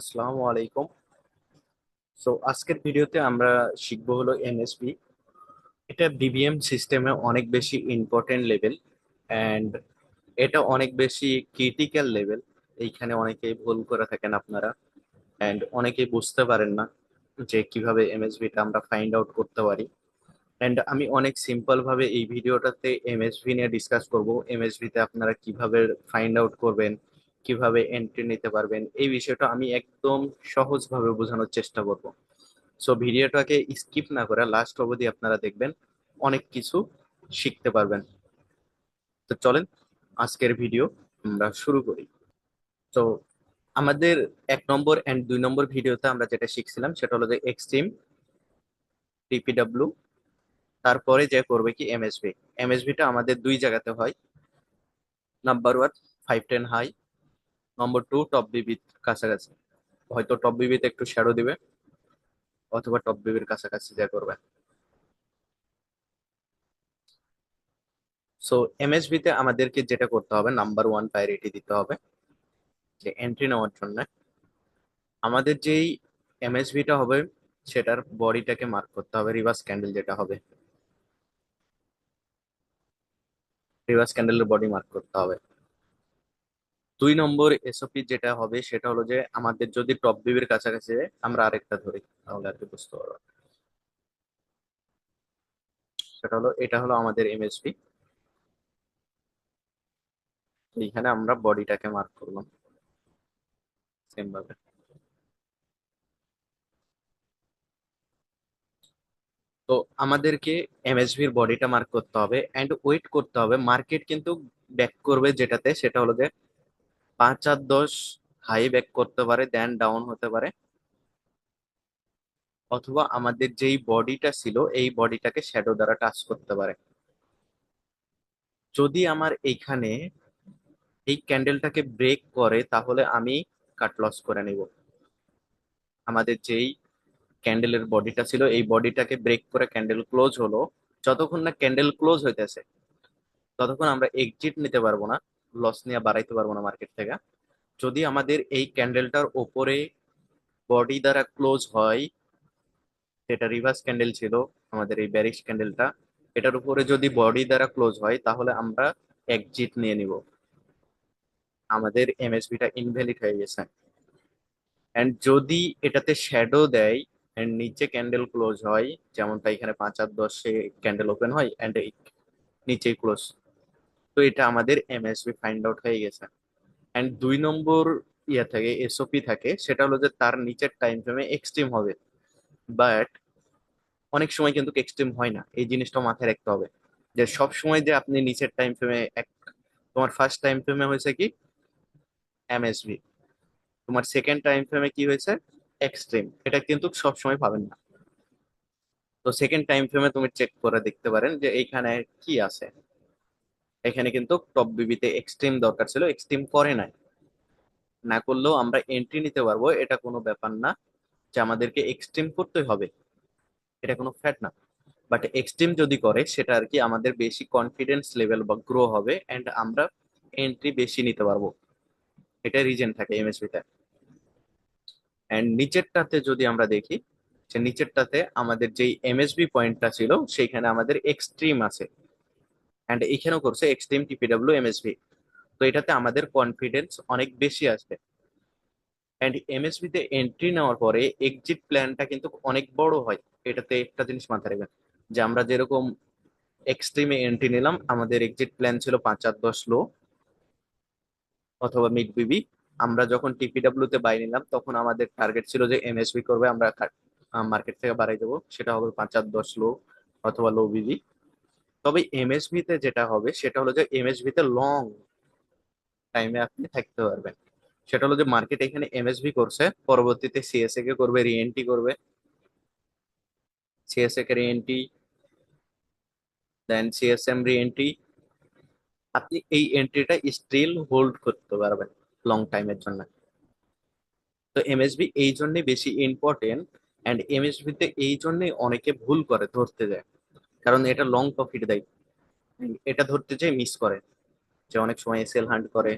আসসালামু আলাইকুম। সো আজকের ভিডিওতে আমরা শিখব হলো এনএসপি। এটা বিবিএম সিস্টেমে অনেক বেশি ইম্পর্টেন্ট লেভেল অ্যান্ড এটা অনেক বেশি ক্রিটিক্যাল লেভেল এইখানে অনেকেই ভুল করে থাকেন আপনারা অ্যান্ড অনেকেই বুঝতে পারেন না যে কীভাবে এমএসভিটা আমরা ফাইন্ড আউট করতে পারি। অ্যান্ড আমি অনেক সিম্পল ভাবে এই ভিডিওটাতে এমএসভি নিয়ে ডিসকাস করব। এমএসভিতে আপনারা কীভাবে ফাইন্ড আউট করবেন কীভাবে এন্ট্রি নিতে পারবেন, এই বিষয়টা আমি একদম সহজভাবে বোঝানোর চেষ্টা করব। সো ভিডিওটাকে স্কিপ না করে লাস্ট অবধি আপনারা দেখবেন, অনেক কিছু শিখতে পারবেন। তো চলেন, আজকের ভিডিও আমরা শুরু করি। তো আমাদের এক নম্বর এন্ড দুই নম্বর ভিডিওতে আমরা যেটা শিখছিলাম, সেটা হলো যে এক্সট্রিম টিপিডাব্লিউ তারপরে যে করবে কি এমএসবি এমএসবিটা আমাদের দুই জায়গাতে হয়। Number one five ten high number two top বিবি কাছাকাছি। হয়তো টপ বিবিতে একটু শ্যাডো দিবে, অথবা টপ বিবির কাছাকাছি যা করবে। সো এমএসবি তে আমাদেরকে যেটা করতে হবে নাম্বার ওয়ান প্রায়োরিটি দিতে হবে, যে এন্ট্রি নেওয়ার জন্য। আমাদের যেই এমএসবিটা হবে, সেটার বডিটাকে মার্ক করতে হবে রিভার্স ক্যান্ডেল যেটা হবে। রিভার্স ক্যান্ডেলের বডি মার্ক করতে হবে। দুই নম্বর এসওপি যেটা হবে সেটা হলো যে আমাদের যদি টপ বিবির কাছাকাছি আমরা আরেকটা ধরি, তাহলে আর কি বুঝতে পারব। সেটা হলো, এটা হলো আমাদের এমএসপি এইখানে আমরা বডিটাকে মার্ক করলাম সেম ভাবে। তো আমাদেরকে এমএসভির বডিটা মার্ক করতে হবে এন্ড ওয়েট করতে হবে। মার্কেট কিন্তু ব্যাক করবে যেটাতে, সেটা হলো যে পাঁচ আর দশ হাই ব্যাক করতে পারে দেন ডাউন হতে পারে। অথবা আমাদের যেই বডিটা ছিল, এই বডিটাকে শ্যাডো দ্বারা টাচ করতে পারে। যদি আমার এইখানে এই ক্যান্ডেলটাকে ব্রেক করে, তাহলে আমি কাট লস করে নিব। আমাদের যেই ক্যান্ডেলের বডিটা ছিল, এই বডিটাকে ব্রেক করে ক্যান্ডেল ক্লোজ হলো। যতক্ষণ না ক্যান্ডেল ক্লোজ হইতেছে, ততক্ষণ আমরা এক্সিট নিতে পারব না। লস নিয়ে বাড়াইতে পারব না মার্কেট থেকে। যদি আমাদের এই ক্যান্ডেলটার ওপরে বডি দ্বারা ক্লোজ হয়, যেটা রিভার্স ক্যান্ডেল ছিল, আমাদের এই ব্যারিশ ক্যান্ডেলটা এটার উপরে যদি বডি দ্বারা ক্লোজ হয়, তাহলে আমরা এক্সিট নিয়ে নিব। আমাদের এমএসবিটা ইনভ্যালিড হয়ে গেছে। এন্ড যদি এটাতে শ্যাডো দেয় এন্ড নিচে ক্যান্ডেল ক্লোজ হয়, যেমনটা এখানে পাঁচ আর দশে ক্যান্ডেল ওপেন হয় এন্ড নিচেই ক্লোজ এটা আমাদের এমএসবি ফাইন্ড আউট হয়ে গেছে। এন্ড দুই নম্বর ইয়ে থাকে এসওপি থাকে, সেটা হলো যে তার নিচের টাইম ফ্রেমে এক্সট্রিম হবে। বাট অনেক সময় কিন্তু এক্সট্রিম হয় না, এই জিনিসটা মাথায় রাখতে হবে। যে সব সময় যে আপনি নিচের টাইম ফ্রেমে এক, তোমার ফার্স্ট টাইম ফ্রেমে হয়েছে কি? এমএসবি তোমার সেকেন্ড টাইম ফ্রেমে কি হয়েছে? এক্সট্রিম এটা কিন্তু সব সময় পাবেন না। তো সেকেন্ড টাইম ফ্রেমে তুমি চেক করে দেখতে পারেন যে এইখানে কি আছে। এখানে কিন্তু টপ বিবিতে এক্সট্রিম দরকার ছিল এক্সট্রিম করে নাই। না করলেও আমরা এন্ট্রি নিতে পারব, এটা কোনো ব্যাপার না যে আমাদেরকে এক্সট্রিম করতে হবে। এটা কোনো ফ্যাট না। বাট এক্সট্রিম যদি করে, সেটা আর কি আমাদের বেশি কনফিডেন্স লেভেল বা গ্রো হবে অ্যান্ড আমরা এন্ট্রি বেশি নিতে পারব। এটা রিজন থাকে এমএসবিতে অ্যান্ড নিচেরটাতে যদি আমরা দেখি যে নিচেরটাতে আমাদের যেই এমএসবি পয়েন্টটা ছিল, সেইখানে আমাদের এক্সট্রিম আছে। এন্ড এখানেও করছে এক্সট্রিম টিপিডাব্লিউ এমএসবি তো এটাতে আমাদের কনফিডেন্স অনেক বেশি আসবে। এন্ড এমএসবি তে এন্ট্রি নেওয়ার পরে এক্সিট প্ল্যানটা কিন্তু অনেক বড় হয়। এটাতে একটা জিনিস মাথায় রাখবেন যে আমরা যেরকম এক্সট্রিমে এন্ট্রি নিলাম, আমাদের এক্সিট প্ল্যান ছিল পাঁচ আর দশ লো অথবা মিড বিবি আমরা যখন টিপিডাব্লিউ তে বাই নিলাম, তখন আমাদের টার্গেট ছিল যে এমএসবি করবে, আমরা মার্কেট থেকে বাড়াই দেবো। সেটা হবে পাঁচ আর দশ লো অথবা লো বিবি তবে এমএসবি তে যেটা হবে, সেটা হলো যে এমএসবি তে লং টাইমে আপনি থাকতে পারবেন। সেটা হলো যে মার্কেট এখানে এমএসবি করছে, পরবর্তীতে সিএসএ কে করবে রিএনটি করবে। সিএসএ কে রিএনটি দেন সিএসএম রিএনটি আপনি এই এন্ট্রিটা স্টিল হোল্ড করতে পারবেন লং টাইমের জন্য। তো এমএসবি এই জন্যই বেশি ইম্পর্টেন্ট অ্যান্ড এমএসবি তে এই জন্যই অনেকে ভুল করে ধরতে যায়। কারণ এটা লং প্রফিট দেয়। এটা ধরতে যায় মিস করে। যে অনেক সময় সেল হান্ট করে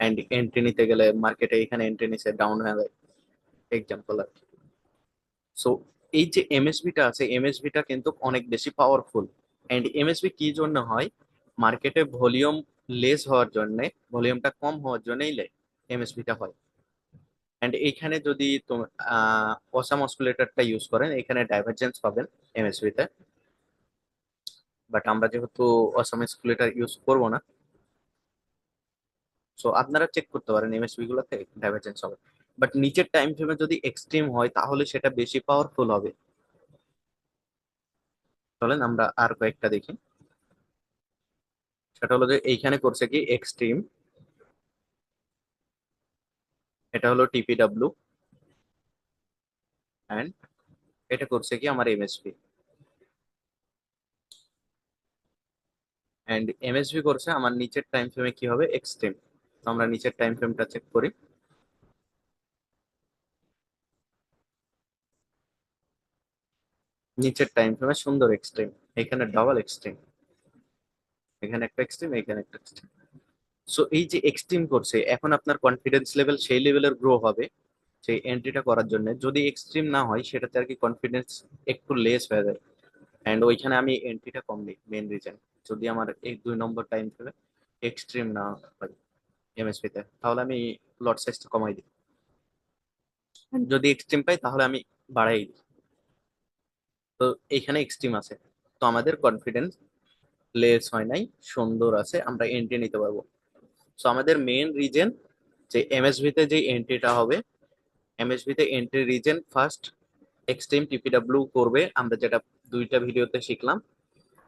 অ্যান্ড এন্ট্রি নিতে গেলে মার্কেটে এখানে এন্ট্রি নিচে ডাউন হয়ে যায়। এক্সাম্পল আর কি। সো এই যে এমএসবিটা আছে এমএসবিটা কিন্তু অনেক বেশি পাওয়ারফুল অ্যান্ড এমএসবি কি জন্য হয়? মার্কেটে ভলিউম লেস হওয়ার জন্য ভলিউমটা কম হওয়ার জন্যই লে এমএসবিটা হয়। অ্যান্ড এইখানে যদি অসাম অসকুলেটরটা ইউজ করেন, এখানে ডাইভারজেন্স পাবেন এমএসবি তে। বাট আমরা যেহেতু অসাম এটা ইউজ করব না। সো আপনারা চেক করতে পারেন এমএসবি গুলোতে ডাইভারজেন্স হবে। বাট নিচের টাইম ফ্রেমে যদি এক্সট্রিম হয়, তাহলে সেটা বেশি পাওয়ারফুল হবে। চলেন আমরা আর কয়েকটা দেখি। সেটা হলো যে এইখানে করছে কি এক্সট্রিম এটা হলো টিপিডাব্লিউ অ্যান্ড এটা করছে কি আমার এমএসপি অ্যান্ড এমএসভি করছে আমার নিচের টাইম ফ্রেমে কি হবে? এক্সট্রিম তো আমরা নিচের টাইম ফ্রেমটা চেক করি। নিচের টাইম ফ্রেমে সুন্দর এক্সট্রিম এখানে ডাবল এক্সট্রিম এখানে একটা এক্সট্রিম এখানে একটা এক্সট্রিম সো এই যে এক্সট্রিম করছে এখন আপনার কনফিডেন্স লেভেল সেই লেভেলের গ্রো হবে, সেই এন্ট্রিটা করার জন্য। যদি এক্সট্রিম না হয়, সেটাতে আর কি কনফিডেন্স একটু লেস হয়ে যায়। অ্যান্ড ওইখানে আমি এন্ট্রিটা কম দিই মেন রিজন যদি আমার এই দুই নম্বর টাইম ফ্রেমে এক্সট্রিম না হয় এমএসপি তে, তাহলে আমি লট সাইজটা কমাই দিই। যদি এক্সট্রিম পাই, তাহলে আমি বাড়াই দিই। তো এইখানে এক্সট্রিম আছে। তো আমাদের কনফিডেন্স লেস হয় নাই, সুন্দর আছে, আমরা এন্ট্রি নিতে পারব। সো আমাদের মেন রিজন যে এমএসভি তে যে এন্ট্রিটা হবে এমএসভি তে entry reason first extreme TPW করবে, আমরা যেটা দুইটা ভিডিওতে শিখলাম।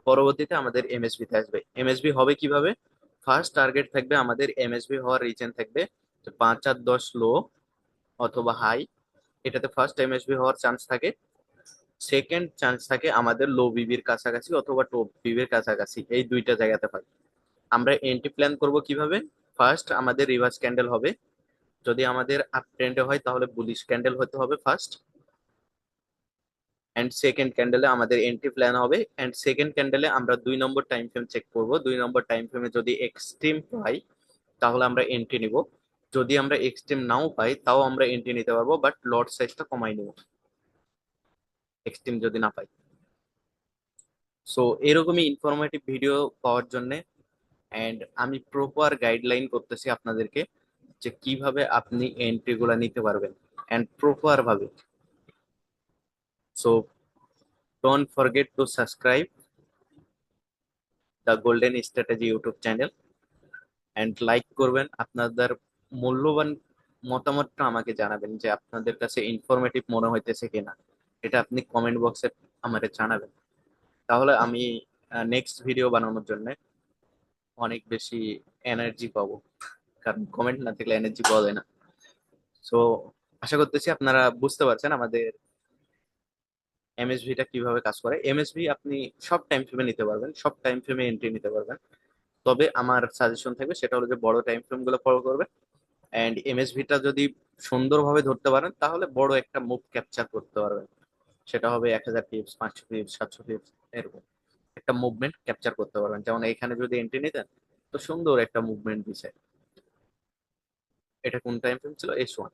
পরবর্তীতে আমাদের এমএসবি তে আসবে। এমএসবি হবে কীভাবে? ফার্স্ট টার্গেট থাকবে আমাদের এমএসবি হওয়ার রিজন থাকবে পাঁচ আর দশ লো অথবা হাই এটাতে ফার্স্ট এমএসবি হওয়ার চান্স থাকে। সেকেন্ড চান্স থাকে আমাদের লো বিবির কাছাকাছি অথবা টপ বিবির কাছাকাছি। এই দুইটা জায়গাতে হয়। আমরা এন্ট্রি প্ল্যান করব কীভাবে? ফার্স্ট আমাদের রিভার্স ক্যান্ডেল হবে। যদি আমাদের আপ ট্রেন্ডে হয় তাহলে বুলিশ ক্যান্ডেল হতে হবে ফার্স্ট এন্ড সেকেন্ড ক্যান্ডেলে আমাদের এন্ট্রি প্ল্যান হবে এন্ড সেকেন্ড ক্যান্ডেলে আমরা দুই নম্বর টাইম ফ্রেম চেক করব। দুই নম্বর টাইম ফ্রেমে যদি এক্সট্রিম পাই, তাহলে আমরা এন্ট্রি নিব। যদি আমরা এক্সট্রিম নাও পাই, তাও আমরা এন্ট্রি নিতে পারব বাট লট সাইজটা কমাই নেব। এক্সট্রিম যদি না পাই। সো এরকমই ইনফরমেটিভ ভিডিও পাওয়ার জন্যে অ্যান্ড আমি প্রপার গাইডলাইন করতেছি আপনাদেরকে যে কীভাবে আপনি এন্ট্রি গুলা নিতে পারবেন। And proper so don't forget to subscribe the golden strategy YouTube channel and like করবেন আপনাদের মূল্যবান মতামতটা আমাকে জানাবেন যে আপনাদের কাছে ইনফরমেটিভ মনে হইতেছে কিনা। এটা আপনি কমেন্ট বক্সে আমাকে জানাবেন। তাহলে আমি নেক্সট ভিডিও বানানোর জন্য অনেক বেশি এনার্জি পাবো। কারণ কমেন্ট না থাকলে এনার্জি পাওয়া যায় না। সো আশা করতেছি আপনারা বুঝতে পারছেন আমাদের এমএসভিটা কীভাবে কাজ করে? এমএসভি আপনি সব টাইম ফ্রেমে নিতে পারবেন, সব টাইম ফ্রেমে এন্ট্রি নিতে পারবেন। তবে আমার সাজেশন থাকবে সেটা হলো যে বড় টাইম ফ্রেমগুলো ফলো করবে অ্যান্ড এমএসভিটা যদি সুন্দরভাবে ধরতে পারেন, তাহলে বড় একটা মুভ ক্যাপচার করতে পারবেন। সেটা হবে এক হাজার পিপস পাঁচশো পিপস সাতশো পিপস এরকম। একটা মুভমেন্ট ক্যাপচার করতে পারবেন। যেমন এখানে যদি এন্ট্রি নিতেন, তো সুন্দর একটা মুভমেন্ট দিছে। এটা কোন টাইম ফ্রেম ছিল? এস ওয়ান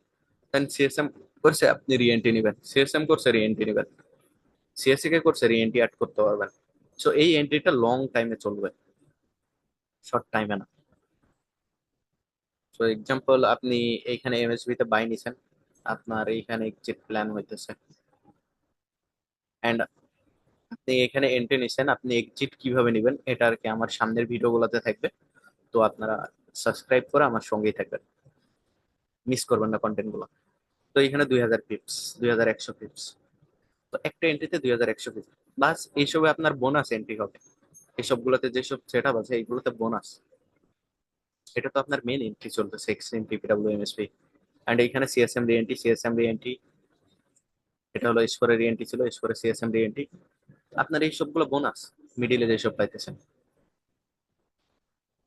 দেন সিএসএম করছে, আপনি রিএন্ট্রি নেবেন। সিএসএম করছে রিএন্ট্রি নেবেন। সিএসসি কে করছে রিএন্ট্রি অ্যাড করতে পারবেন। সো এই এন্ট্রিটা লং টাইমে চলবে। শর্ট টাইমে না। সো এক্সাম্পল আপনি এইখানে এমএসবি তে বাই নিছেন। আপনার এইখানে এক্সিট প্ল্যান হইতেছে। অ্যান্ড আপনি এখানে এন্ট্রি নিছেন। আপনি এক্সিট কীভাবে নেবেন? এটা আর কি আমার সামনের ভিডিওগুলোতে থাকবে। তো আপনারা সাবস্ক্রাইব করে আমার সঙ্গেই থাকবেন। মিস করবেন না কন্টেন্টগুলো। তো এখানে দুই হাজার পিপস দুই হাজার একশো পিপস তো একটা এন্ট্রিতে দুই হাজার একশো পিপস বাস, এইসবে আপনার বোনাস এন্ট্রি হবে। এসবগুলোতে যেসব সেট আপ আছে, এইগুলোতে বোনাস এটা তো আপনার মেন এন্ট্রি চলতেছে এক্সট্রিম পিপিডাব্লিউ এমএসপি অ্যান্ড এখানে সিএসএম রিএনটি সিএসএম রিএনটি এটা হলো ঈশ্বরের রিএনটি ছিল ঈশ্বরের সিএসএম রিএনটি আপনার এই সবগুলো বোনাস মিডিলে যেসব পাইতেছেন।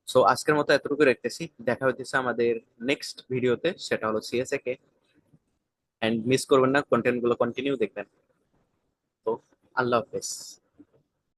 সো আজকের মতো এতটুকু রাখতেছি। দেখা হইতেছে আমাদের নেক্সট ভিডিওতে সেটা হলো সিএসএ কে এন্ড মিস করবেন না কন্টেন্টগুলো কন্টিনিউ দেখবেন। আল্লাহ হাফেজ